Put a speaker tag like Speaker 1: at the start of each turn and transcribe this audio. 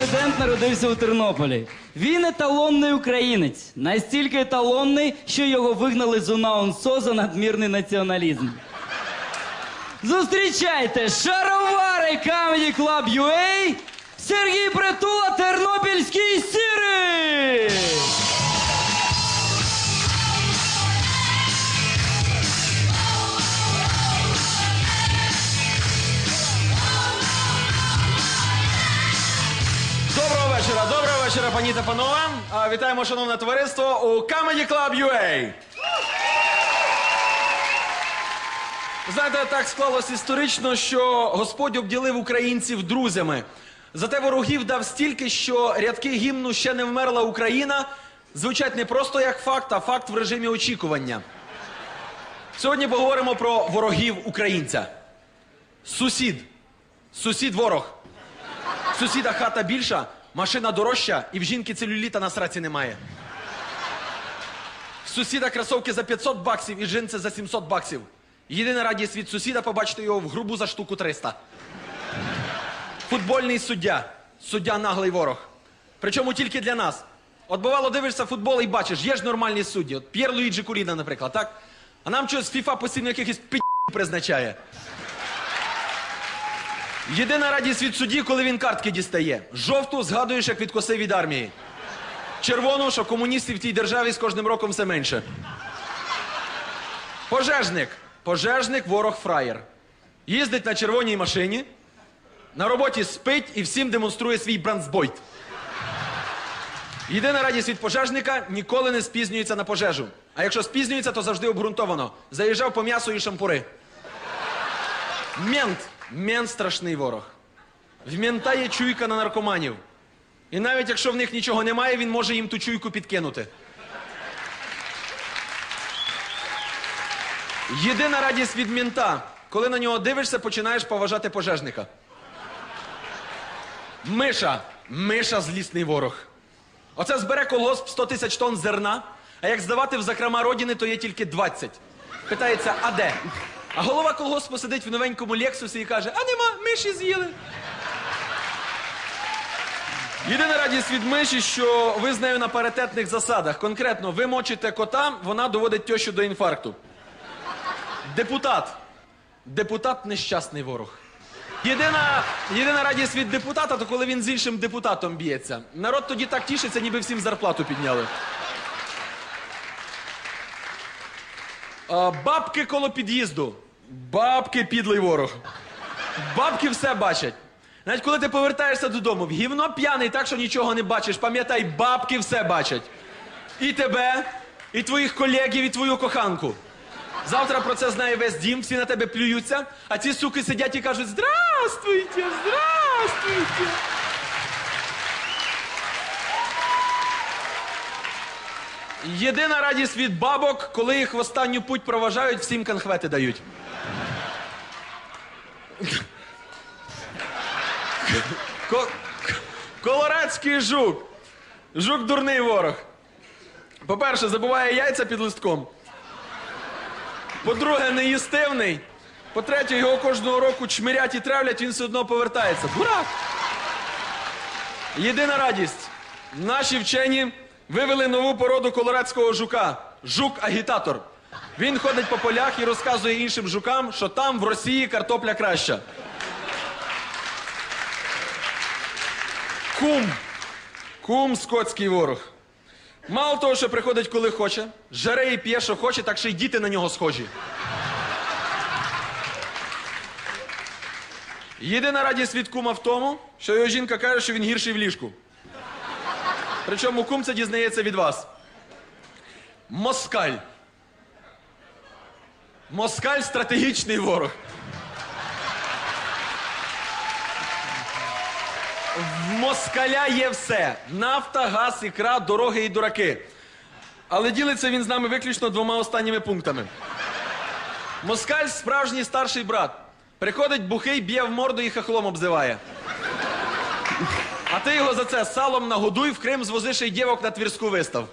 Speaker 1: Президент народився у Тернополі. Він еталонний українець. Настільки еталонний, що його вигнали з УНАУНСО за надмірний націоналізм. Зустрічайте шаровари Comedy Club UA Сергій Притула, Тернопільський сірий!
Speaker 2: Вечора, пані та панове. Вітаємо, шановне товариство, у Comedy Club UA. Знаєте, так склалось історично, що Господь обділив українців друзями. Зате ворогів дав стільки, що рядки гімну ще не вмерла Україна звучать не просто як факт, а факт в режимі очікування. Сьогодні поговоримо про ворогів українця. Сусід. Сусід ворог. Сусіда хата більша, машина дорожча, і в жінки целюліта на сраці немає. Сусіда кросовки за 500 баксів і джинси за 700 баксів. Єдина радість від сусіда побачити його в грубу за штуку 300. Футбольний суддя. Суддя наглий ворог. Причому тільки для нас. От бувало, дивишся футбол і бачиш, є ж нормальні судді. От П'єр Луїджі Куріна, наприклад, так? А нам щось ФІФА постійно якихось пі призначає. Єдина радість від судді, коли він картки дістає. Жовту згадуєш, як відкоси від армії. Червону, що комуністів в тій державі з кожним роком все менше. Пожежник. Пожежник, ворог фраєр. Їздить на червоній машині, на роботі спить і всім демонструє свій бранцбойт. Єдина радість від пожежника ніколи не спізнюється на пожежу. А якщо спізнюється, то завжди обґрунтовано. Заїжджав по м'ясу і шампури. Мент. Мент страшний ворог. В мента є чуйка на наркоманів. І навіть якщо в них нічого немає, він може їм ту чуйку підкинути. Єдина радість від мента, коли на нього дивишся, починаєш поважати пожежника. Миша. Миша злісний ворог. Оце збере колгосп 100 тисяч тонн зерна, а як здавати в закрома родини, то є тільки 20. Питається, а де? А голова колгоспу сидить в новенькому Лексусі і каже: а нема, миші з'їли. Єдина радість від миші, що ви з нею на паритетних засадах. Конкретно, ви мочите кота, вона доводить тещу до інфаркту. Депутат. Депутат нещасний ворог. Єдина, єдина радість від депутата, то коли він з іншим депутатом б'ється. Народ тоді так тішиться, ніби всім зарплату підняли. Бабки коло під'їзду. Бабки підлий ворог. Бабки все бачать. Навіть коли ти повертаєшся додому, в гівно п'яний так, що нічого не бачиш. Пам'ятай, бабки все бачать. І тебе, і твоїх колегів, і твою коханку. Завтра про це знає весь дім, всі на тебе плюються, а ці суки сидять і кажуть: Здравствуйте, здравствуйте. Єдина радість від бабок, коли їх в останню путь проважають, всім конхвети дають. Ко- Колорадський жук. Жук дурний ворог. По-перше, забуває яйця під листком. По-друге, неїстивний. По-третє, його кожного року чмирять і травлять, він все одно повертається. Дурак! Єдина радість. Наші вчені вивели нову породу колорадського жука. Жук-агітатор. Він ходить по полях і розказує іншим жукам, що там в Росії картопля краща. Кум. Кум скотський ворог. Мало того, що приходить, коли хоче, жаре і п'є, що хоче, так ще й діти на нього схожі. Єдина радість від кума в тому, що його жінка каже, що він гірший в ліжку. Причому кум це дізнається від вас. Москаль. Москаль стратегічний ворог. В москаля є все: нафта, газ, ікра, дороги і дураки. Але ділиться він з нами виключно двома останніми пунктами. Москаль справжній старший брат. Приходить бухий, б'є в морду і хахлом обзиває. А ти його за це салом нагодуй, в Крим звозиш й дівок на твірську вистав.